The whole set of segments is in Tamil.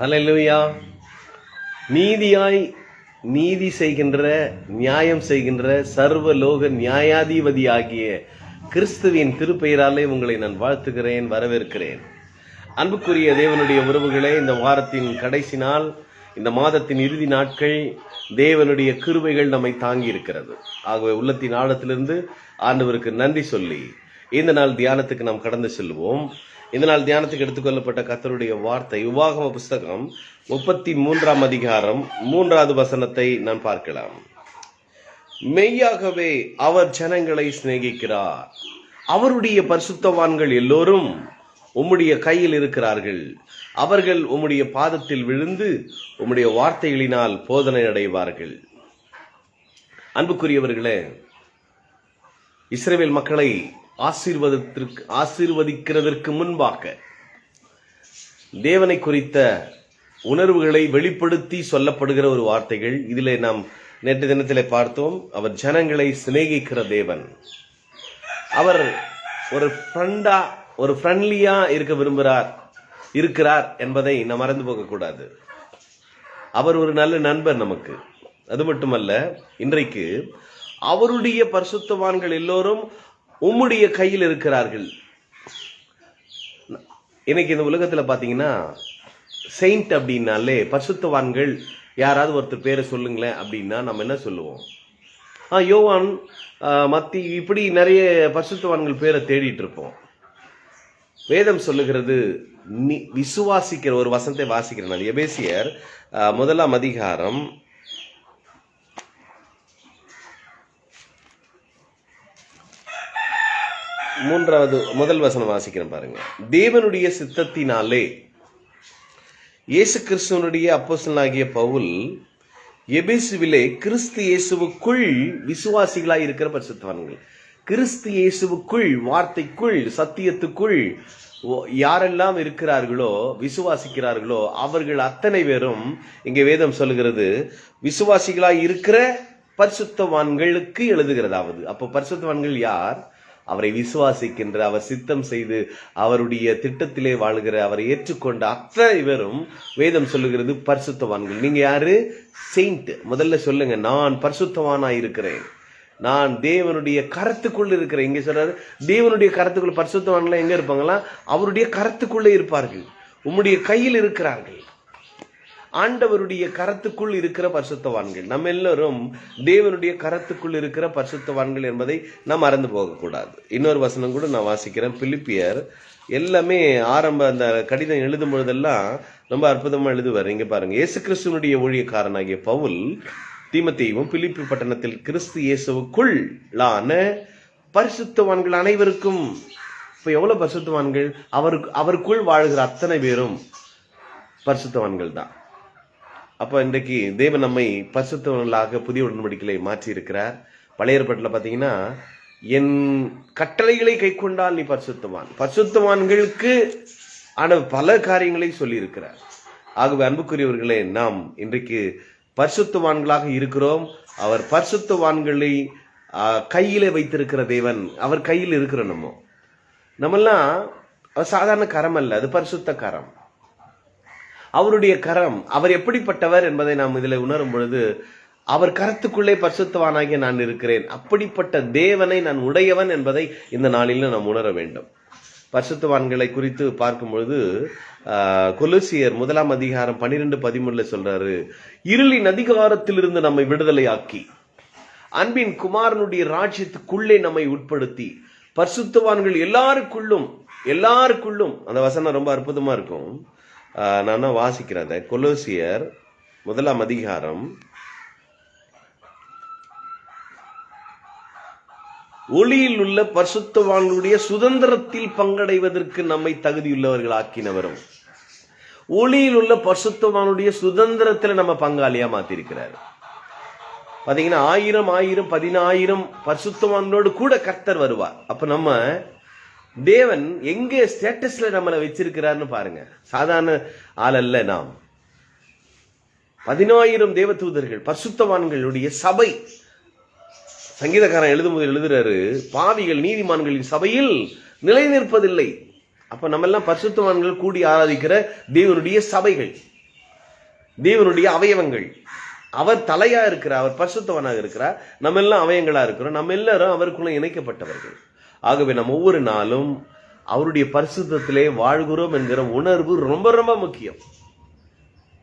ஹalleluya. நீதியாய் நீதி செய்கின்ற நியாயம் செய்கின்ற சர்வலோக நியாயாதிபதி ஆகிய கிறிஸ்துவின் திருப்பெயராலே உங்களை நான் வாழ்த்துகிறேன் வரவேற்கிறேன். அன்புக்குரிய தேவனுடைய உறவுகளே இந்த வாரத்தின் கடைசி நாள் இந்த மாதத்தின் இறுதி நாட்கள் தேவனுடைய கிருபைகள் நம்மை தாங்கி இருக்கிறது ஆகவே உள்ளத்தின் ஆழத்திலிருந்து ஆண்டவருக்கு நன்றி சொல்லி இந்த நாள் தியானத்துக்கு நாம் கடந்து செல்வோம். இந்த நாள் தியானத்துக்கு எடுத்துக்கொள்ளப்பட்ட கத்தருடைய வார்த்தை உபாகம புஸ்தகம் முப்பத்தி மூன்றாம் அதிகாரம் மூன்றாவது வசனத்தை நான் பார்க்கலாம். மெய்யாகவே அவர் ஜனங்களை சிநேகிக்கிறார். அவருடைய பரிசுத்தவான்கள் எல்லோரும் உம்முடைய கையில் இருக்கிறார்கள். அவர்கள் உம்முடைய பாதத்தில் விழுந்து உம்முடைய வார்த்தைகளினால் போதனை அடைவார்கள். அன்புக்குரியவர்களே இஸ்ரேல் மக்களை ஆசீர்வாதத்திற்கு ஆசீர்வதிக்கிறதற்கு முன்பாக தேவனை குறித்த உணர்வுகளை வெளிப்படுத்தி சொல்லப்படுகிற ஒரு வார்த்தைகள். இதிலே நாம் நேற்று தினத்தில் பார்த்தோம் அவர் ஜனங்களை சிநேகிக்கிற தேவன். அவர் ஒரு ஃப்ரெண்டா ஒரு ஃப்ரெண்ட்லியா இருக்க விரும்புகிறார் இருக்கிறார் என்பதை நாம் மறந்து போகக்கூடாது. அவர் ஒரு நல்ல நண்பர் நமக்கு. அது மட்டுமல்ல இன்றைக்கு அவருடைய பரிசுத்தவான்கள் எல்லோரும் உம்முடைய கையில் இருக்கிறார்கள். இன்னைக்கு இந்த உலகத்தில் பார்த்தீங்கன்னா செயின்ட் அப்படின்னாலே பசுத்தவான்கள் யாராவது ஒருத்தர் பேரை சொல்லுங்களேன் அப்படின்னா நம்ம என்ன சொல்லுவோம்? ஆ யோவான் மத்தி இப்படி நிறைய பரிசுத்தவான்கள் பேரை தேடிட்டு இருப்போம். வேதம் சொல்லுகிறது நீ விசுவாசிக்கிற ஒரு வசனத்தை வாசிக்கிறேன். நான் எபேசியர் முதலாம் அதிகாரம் மூன்றாவது முதல் வசனம் வாசிக்கிறேன் பாருங்க. தேவனுடைய சித்தத்தினாலே இயேசு கிறிஸ்துவனுடைய அப்போசனாகிய பவுல் எபேசுவிலே கிறிஸ்து இயேசுவுக்குள் விசுவாசிகளாய் இருக்கிற பரிசுத்தவான்கள் கிறிஸ்து இயேசுவுக்குள் வார்த்தைக்குள் சத்தியத்துக்குள் ஓ- யாரெல்லாம் இருக்கிறார்களோ விசுவாசிக்கிறார்களோ அவர்கள் அத்தனை பேரும் இங்கே வேதம் சொல்லுகிறது விசுவாசிகளாய் இருக்கிற பரிசுத்தவான்களுக்கு எழுதுகிறதாவது. அப்போ பரிசுத்தவான்கள் யார்? அவரை விசுவாசிக்கின்ற அவர் சித்தம் செய்து அவருடைய திட்டத்திலே வாழ்கிற அவரை ஏற்றுக்கொண்ட அத்தனை பேரும் வேதம் சொல்லுகிறது பரிசுத்தவான்கள். நீங்க யாரு? செயின்ட் முதல்ல சொல்லுங்க நான் பரிசுத்தவானா இருக்கிறேன். நான் தேவனுடைய கரத்துக்குள்ள இருக்கிறேன். இங்க சொல்றாரு தேவனுடைய கரத்துக்குள்ள பரிசுத்தவான்லாம் எங்க இருப்பாங்களா அவருடைய கரத்துக்குள்ளே இருப்பார்கள். உம்முடைய கையில் இருக்கிறார்கள். ஆண்டவருடைய கரத்துக்குள் இருக்கிற பரிசுத்தவான்கள். நம்ம எல்லாரும் தேவனுடைய கரத்துக்குள் இருக்கிற பரிசுத்தவான்கள் என்பதை நாம் மறந்து போகக்கூடாது. இன்னொரு வசனம் கூட நான் வாசிக்கிறேன். பிலிப்பியர் எல்லாமே ஆரம்ப அந்த கடிதம் எழுதும் பொழுதெல்லாம் ரொம்ப அற்புதமாக எழுதுவார். இங்கே பாருங்க. இயேசு கிறிஸ்துவனுடைய ஊழியக்காரனாகிய பவுல் தீமத்தையும் பிலிப்பி பட்டணத்தில் கிறிஸ்து இயேசுவுக்குள்ளான பரிசுத்தவான்கள் அனைவருக்கும். இப்போ எவ்வளோ பரிசுத்தவான்கள்? அவருக்கு அவருக்குள் வாழ்கிற அத்தனை பேரும் பரிசுத்தவான்கள் தான். அப்ப இன்றைக்கு தேவன் நம்மை பசுத்தவர்களாக புதிய உடன்படிக்கையை மாற்றி இருக்கிறார் பழைய ஏற்பாட்டில் பார்த்தீங்கன்னா என் கட்டளைகளை கை கொண்டால் நீ பரிசுத்தவான். பரிசுத்தவான்களுக்கு ஆன பல காரியங்களை சொல்லியிருக்கிறார். ஆகவே அன்புக்குரியவர்களே நாம் இன்றைக்கு பரிசுத்தவான்களாக இருக்கிறோம். அவர் பரிசுத்தவான்களை ஆ, கையிலே வைத்திருக்கிற தேவன். அவர் கையில் இருக்கிற நம்ம. நம்மெல்லாம் சாதாரண கரம் அல்ல அது பரிசுத்த கரம். அவருடைய கரம் அவர் எப்படிப்பட்டவர் என்பதை நாம் இதில் உணரும் பொழுது அவர் கரத்துக்குள்ளே பரிசுத்தவானாகிய நான் இருக்கிறேன். அப்படிப்பட்ட தேவனை நான் உடையவன் என்பதை இந்த நாளில் நாம் உணர வேண்டும். பரிசுத்தவான்களை குறித்து பார்க்கும் பொழுது கொலுசியர் முதலாம் அதிகாரம் பன்னிரெண்டு பதிமூணுல சொல்றாரு இருளின் அதிகாரத்திலிருந்து நம்மை விடுதலையாக்கி அன்பின் குமாரனுடைய ராஜ்யத்துக்குள்ளே நம்மை உட்படுத்தி பரிசுத்தவான்கள் எல்லாருக்குள்ளும் எல்லாருக்குள்ளும் அந்த வசனம் ரொம்ப அற்புதமா இருக்கும். நான் வாசிக்கிறேன். அதை. கொலோசியர் முதலாம் அதிகாரம். ஒளியில் உள்ள பரிசுத்தவான்களுடைய சுதந்திரத்தில் பங்கடைவதற்கு நம்மை தகுதியுள்ளவர்கள் ஆக்கினவரும் ஒளியில் உள்ள பரிசுத்தவானுடைய சுதந்திரத்தில் நம்ம பங்காளியா மாத்திருக்கிறார். பாத்தீங்கன்னா ஆயிரம் ஆயிரம் பதினாயிரம் பரிசுத்தவான்களோடு கூட கர்த்தர் வருவார். அப்ப நம்ம தேவன் எங்கே ஸ்டேட்டஸ்ல நம்மளை வச்சிருக்கிறார்னு பாருங்க. சாதாரண ஆள் அல்ல நாம். பதினாயிரம் தேவதூதர்கள் பரிசுத்தவான்களுடைய சபை. சங்கீதக்காரன் எழுதும்போது எழுதுறாரு பாவிகள் நீதிமான்களின் சபையில் நிலை நிற்பதில்லை அப்ப நம்ம எல்லாம் பரிசுத்தவான்கள் கூடி ஆராதிக்கிற தேவனுடைய சபைகள் தேவனுடைய அவயவங்கள். அவர் தலையா இருக்கிறார் அவர் பரிசுத்தவனாக இருக்கிறார். நம்ம எல்லாம் அவயங்களா இருக்கிறோம். நம்ம எல்லாரும் அவருக்குள்ள இணைக்கப்பட்டவர்கள். ஆகவே நம்ம ஒவ்வொரு நாளும் அவருடைய பரிசுத்தத்திலே வாழ்கிறோம் என்கிற உணர்வு ரொம்ப ரொம்ப முக்கியம்.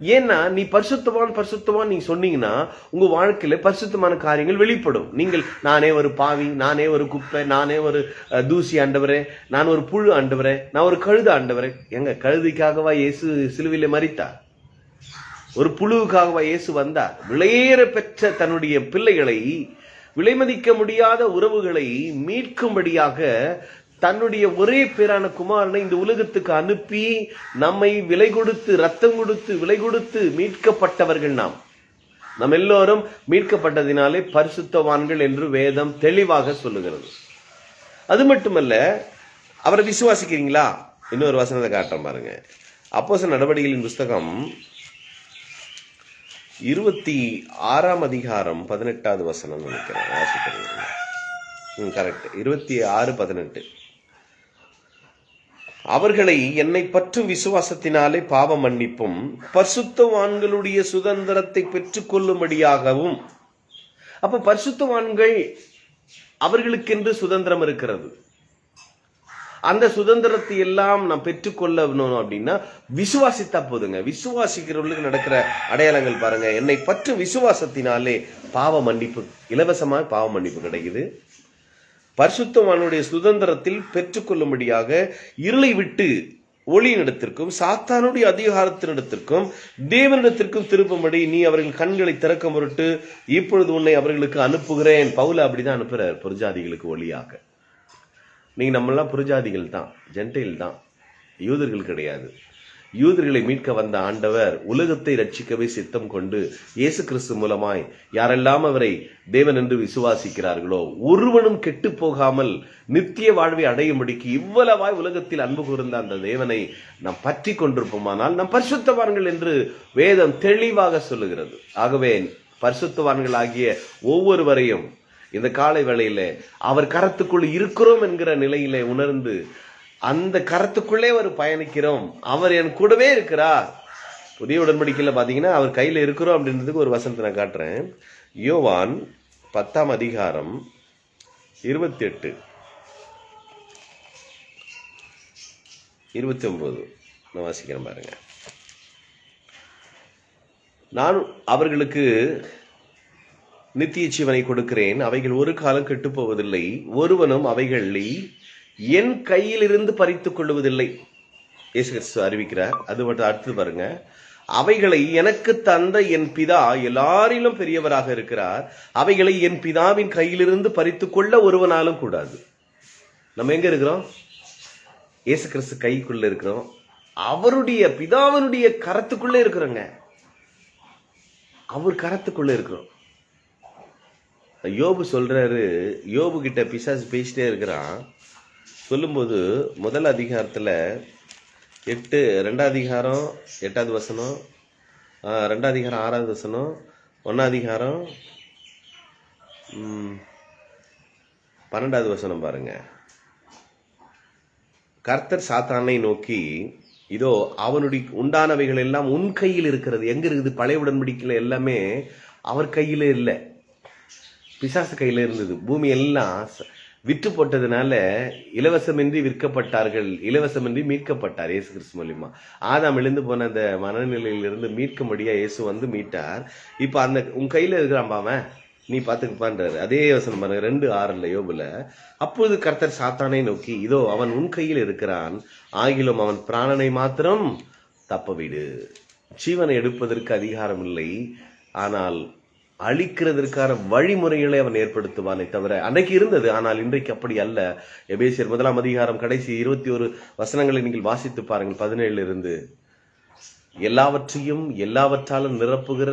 ஏன்னா நீ பரிசுத்தவான் பரிசுத்தவான் நீ சொன்னீங்கன்னா உங்க வாழ்க்கையில பரிசுத்தமான காரியங்கள் வெளிப்படும். நீங்கள் நானே ஒரு பாவி நானே ஒரு குப்பை நானே ஒரு அஹ், தூசி ஆண்டவரே நான் ஒரு புழு ஆண்டவரே நான் ஒரு கழுது ஆண்டவரே. எங்க கழுதிக்காகவா இயேசு சிலுவையில மறித்தார் ஒரு புழுவுக்காகவா இயேசு வந்தார்? விலையேற பெற்ற தன்னுடைய பிள்ளைகளை விலைமதிக்க முடியாத உறவுகளை மீட்கும்படியாக தன்னுடைய ஒரே பேரான குமாரனை இந்த உலகத்துக்கு அனுப்பி நம்மை விலை கொடுத்து ரத்தம் கொடுத்து விலை கொடுத்து மீட்கப்பட்டவர்கள் நாம். நம் எல்லோரும் மீட்கப்பட்டதினாலே பரிசுத்தவான்கள் என்று வேதம் தெளிவாக சொல்லுகிறது. அது மட்டுமல்ல அவரை விசுவாசிக்கிறீங்களா? இன்னொரு வசனத்தை காட்டுறேன் பாருங்க. அப்போச நடவடிக்கைகளின் புஸ்தகம் இருபத்தி ஆறாம் அதிகாரம் பதினெட்டாவது வசனம் நினைக்கிறேன். வாசிக்கிறேன் ம் கரெக்ட் இருபத்தி ஆறு பதினெட்டு. அவர்களை என்னை பற்றும் விசுவாசத்தினாலே பாவ மன்னிப்பும் பரிசுத்தவான்களுடைய சுதந்திரத்தை பெற்றுக்கொள்ளும்படியாகவும் அப்ப பரிசுத்தவான்கள் அவர்களுக்கென்று சுதந்திரம் இருக்கிறது. அந்த சுதந்திரத்தை எல்லாம் நான் பெற்றுக்கொள்ளணும் அப்படின்னா விசுவாசித்தா போதுங்க. விசுவாசிக்கிறவர்களுக்கு நடக்கிற அடையாளங்கள் பாருங்க. என்னை பற்று விசுவாசத்தினாலே பாவ மன்னிப்பு இலவசமாக பாவ மன்னிப்பு கிடைக்குது. பரிசுத்தவானுடைய சுதந்திரத்தில் பெற்றுக்கொள்ளும்படியாக இருளை விட்டு ஒளியினிடத்திற்கும் சாத்தானுடைய அதிகாரத்தினிடத்திற்கும் தேவனிடத்திற்கும் திரும்பும்படி நீ அவர்கள் கண்களை திறக்க பொருட்டு இப்பொழுது உன்னை அவர்களுக்கு அனுப்புகிறேன். பவுல அப்படிதான் அனுப்புறார் புரஜாதிகளுக்கு ஒளியாக. நீங்கள் நம்மளாம் புரஜாதிகள் தான் ஜென்டைல் தான். யூதர்கள் கிடையாது. யூதர்களை மீட்க வந்த ஆண்டவர் உலகத்தை ரட்சிக்கவே சித்தம் கொண்டு இயேசு கிறிஸ்து மூலமாய் யாரெல்லாம் அவரை தேவன் என்று விசுவாசிக்கிறார்களோ ஒருவனும் கெட்டு போகாமல் நித்திய வாழ்வை அடையும்படிக்கு இவ்வளவாய் உலகத்தில் அன்பு கூர்ந்த அந்த தேவனை நாம் பற்றி கொண்டிருப்போமானால் நம் பரிசுத்தவான்கள் என்று வேதம் தெளிவாக சொல்லுகிறது. ஆகவே பரிசுத்தவான்கள் ஆகிய ஒவ்வொருவரையும் இந்த காலை வேளையில அவர் கரத்துக்குள் இருக்கிறோம் என்கிற நிலையிலே உணர்ந்து அந்த கரத்துக்குள்ளே ஒரு பயணிக்கிறோம். அவர் என் கூடவே இருக்கிறார். புதிய உடன்படிக்கையில் பார்த்தீங்கன்னா அவர் கையில் இருக்கிறோம் அப்படின்றதுக்கு ஒரு வசனத்தை நான் காட்டுறேன். யோவான் பத்தாம் அதிகாரம் இருபத்தி எட்டு இருபத்தி ஒன்பது நான் வாசிக்கிறேன் பாருங்க. நான் அவர்களுக்கு நித்திய ஜீவனை கொடுக்கிறேன். அவைகள் ஒரு காலம் கெட்டுப்போவதில்லை. ஒருவனும் அவைகளை என் கையிலிருந்து பறித்துக் கொள்வதில்லை இயேசு கிறிஸ்து அறிவிக்கிறார். அது மட்டும் அடுத்து பாருங்க. அவைகளை எனக்கு தந்த என் பிதா எல்லாரிலும் பெரியவராக இருக்கிறார். அவைகளை என் பிதாவின் கையிலிருந்து பறித்துக் கொள்ள ஒருவனாலும் கூடாது. நம்ம எங்க இருக்கிறோம்? இயேசு கிறிஸ்து கைக்குள்ள இருக்கிறோம். அவருடைய பிதாவினுடைய கரத்துக்குள்ள இருக்கிறோங்க. அவர் கரத்துக்குள்ள இருக்கிறோம். யோபு சொல்கிறாரு யோபு கிட்ட பிசாசு பேசிட்டே இருக்கிறான். சொல்லும்போது முதல் அதிகாரத்தில் எட்டு ரெண்டாவது அதிகாரம் எட்டாவது வசனம் ரெண்டாம் அதிகாரம் ஆறாவது வசனம் ஒன்றாம் அதிகாரம் பன்னெண்டாவது வசனம் பாருங்க. கர்த்தர் சாத்தானை நோக்கி இதோ அவனுடைய உண்டானவைகள் எல்லாம் உன் கையில் இருக்கிறது. எங்கே இருக்குது? பழைய உடன்படிக்கையில் எல்லாமே அவர் கையிலே இல்லை. பிசாசு கையில் இருந்தது. பூமி எல்லாம் ச- விற்று போட்டதுனால இலவசமின்றி விற்கப்பட்டார்கள். இலவசமின்றி மீட்கப்பட்டார் இயேசு கிறிஸ்து மூலியமா. ஆதாம் எழுந்து போன அந்த மனநிலையிலிருந்து மீட்கும்படியா இயேசு வந்து மீட்டார். இப்போ அந்த உன் கையில் இருக்கிறான் பாவன் நீ பார்த்துக்கப்பான்றாரு. அதே யோசனை பாருங்க. ரெண்டு ஆறுல யோபுல. அப்பொழுது கர்த்தர் சாத்தானை நோக்கி இதோ அவன் உன் கையில் இருக்கிறான். ஆகிலும் அவன் பிராணனை மாத்திரம் தப்ப விடு. ஜீவனை எடுப்பதற்கு அதிகாரம் இல்லை ஆனால் அழிக்கிறதற்கான வழிமுறைகளை அவன் ஏற்படுத்துவானே தவிர அன்றைக்கு இருந்தது ஆனால் இன்றைக்கு அப்படி அல்ல. எபேசியர் முதலாம் அதிகாரம் கடைசி இருபத்தி ஒரு வசனங்களை நீங்கள் வாசித்து பாருங்கள். பதினேழுல இருந்து எல்லாவற்றையும் எல்லாவற்றாலும் நிரப்புகிற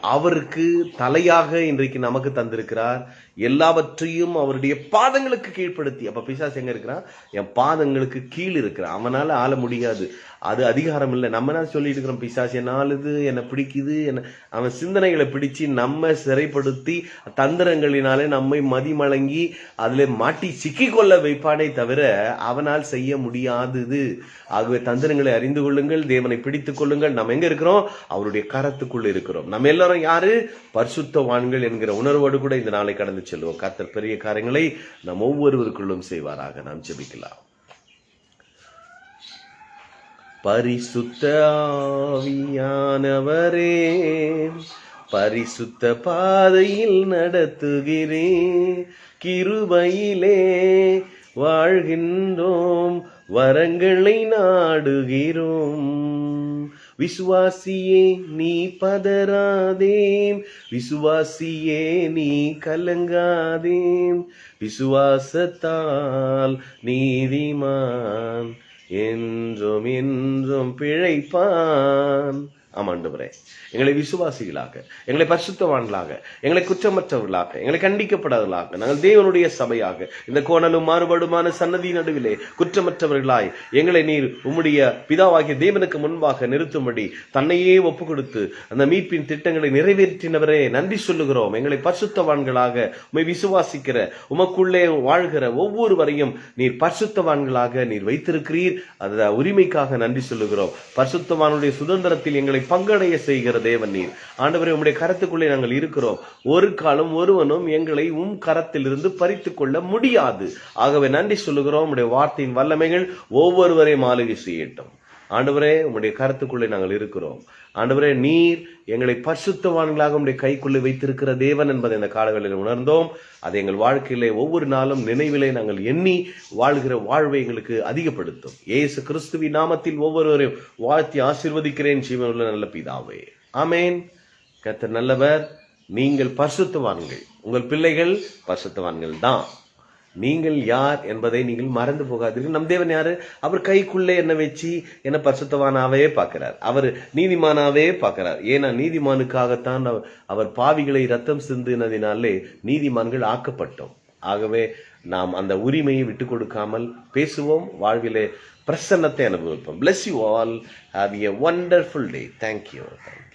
அவருக்கு தலையாக இன்றைக்கு நமக்கு தந்திருக்கிறார். எல்லாவற்றையும் அவருடைய பாதங்களுக்கு கீழ்ப்படுத்தி. அப்ப பிசாஸ் எங்க இருக்கிறான்? என் பாதங்களுக்கு கீழ் இருக்கிறான். அவனால ஆள முடியாது. அது அதிகாரம் இல்லை. நம்ம என்ன சொல்லிட்டு இருக்கிறோம்? பிசாஸ் என்ன ஆளுது? என்னை பிடிக்குது? என்ன? அவன் சிந்தனைகளை பிடிச்சு நம்ம சிறைப்படுத்தி தந்திரங்களினாலே நம்மை மதிமழங்கி அதுல மாட்டி சிக்கிக்கொள்ள வைப்பானே தவிர அவனால் செய்ய முடியாதது. ஆகவே தந்திரங்களை அறிந்து கொள்ளுங்கள். தேவனை பிடித்துக் கொள்ளுங்கள். நம்ம எங்க இருக்கிறோம்? அவருடைய கரத்துக்குள்ள இருக்கிறோம். நம்ம எல்லாம் எல்லாரும் யாரு? பரிசுத்தவான்கள் என்கிற உணர்வோடு கூட இந்த நாளை கடந்து செல்வோம். கத்தர் பெரிய காரியங்களை நம் ஒவ்வொருவருக்குள்ளும் செய்வாராக. நாம் ஜெபிக்கலாம். பரிசுத்த ஆவியானவரே பரிசுத்த பாதையில் நடத்துகிறே கிருபையிலே வாழ்கின்றோம் வரங்களை நாடுகிறோம். விசுவாசியே நீ பதறாதேம் விசுவாசியே நீ கலங்காதேம் விசுவாசத்தால் நீதிமான் என்றும் என்றும் பிழைப்பான். ஆமாண்டவரே எங்களை விசுவாசிகளாக எங்களை பரிசுத்தவான்களாக எங்களை குற்றமற்றவர்களாக எங்களை கண்டிக்கப்படாதவர்களாக நாங்கள் தேவனுடைய சபையாக இந்த கோணலும் மாறுபாடுமான சன்னதி நடுவிலே குற்றமற்றவர்களாய் எங்களை நீர் உம்முடைய பிதாவாகிய தேவனுக்கு முன்பாக நிறுத்தும்படி தன்னையே ஒப்பு கொடுத்து அந்த மீட்பின் திட்டங்களை நிறைவேற்றினவரே நன்றி சொல்லுகிறோம். எங்களை பரிசுத்தவான்களாக உம்மை விசுவாசிக்கிற உமக்குள்ளே வாழ்கிற ஒவ்வொருவரையும் நீர் பரிசுத்தவான்களாக நீர் வைத்திருக்கிறீர். அந்த உரிமைக்காக நன்றி சொல்லுகிறோம். பரிசுத்தவானுடைய சுதந்திரத்தில் எங்களை பங்கடைய செய்கிற தேவன் நீர். ஆண்டவரே உம்முடைய கரத்துக்குள்ளே நாங்கள் இருக்கிறோம். ஒரு காலம் ஒருவனும் எங்களை உம் கரத்திலிருந்து பறித்து கொள்ள முடியாது. ஆகவே நன்றி சொல்லுகிறோம். உம்முடைய வார்த்தையின் வல்லமைகள் ஒவ்வொருவரையும் ஆளுகை செய்யட்டும். ஆண்டவரே உம்முடைய கருத்துக்குள்ளே நாங்கள் இருக்கிறோம். ஆண்டவரே நீர் எங்களை பரிசுத்தவான்களாக உடைய கைக்குள்ளே வைத்திருக்கிற தேவன் என்பதை இந்த காலங்களில் உணர்ந்தோம். அதை எங்கள் வாழ்க்கையிலே ஒவ்வொரு நாளும் நினைவிலே நாங்கள் எண்ணி வாழ்கிற வாழ்வை எங்களுக்கு அதிகப்படுத்தும். இயேசு கிறிஸ்துவி நாமத்தில் ஒவ்வொருவரையும் வாழ்த்தி ஆசிர்வதிக்கிறேன். ஜீவனுள்ள நல்ல பிதாவே. ஆமேன். கத்தர் நல்லவர். நீங்கள் பரிசுத்தவான்கள். உங்கள் பிள்ளைகள் பரிசுத்தவான்கள் தான் நீங்கள் யார் என்பதை நீங்கள் மறந்து போகாதீர்கள். நம் தேவன் யாரு? அவர் கைக்குள்ளே என்ன வச்சு என்ன பரிசுத்தவானாவே பார்க்கிறார். அவர் நீதிமானாவே பார்க்கிறார். ஏன்னா நீதிமானுக்காகத்தான் அவர்- அவர் பாவிகளை ரத்தம் சிந்தினதினாலே நீதிமான்கள் ஆக்கப்பட்டோம். ஆகவே நாம் அந்த உரிமையை விட்டு கொடுக்காமல் பேசுவோம். வாழ்விலே பிரசன்னத்தை அனுபவிப்போம். Bless you all have a wonderful day thank you you.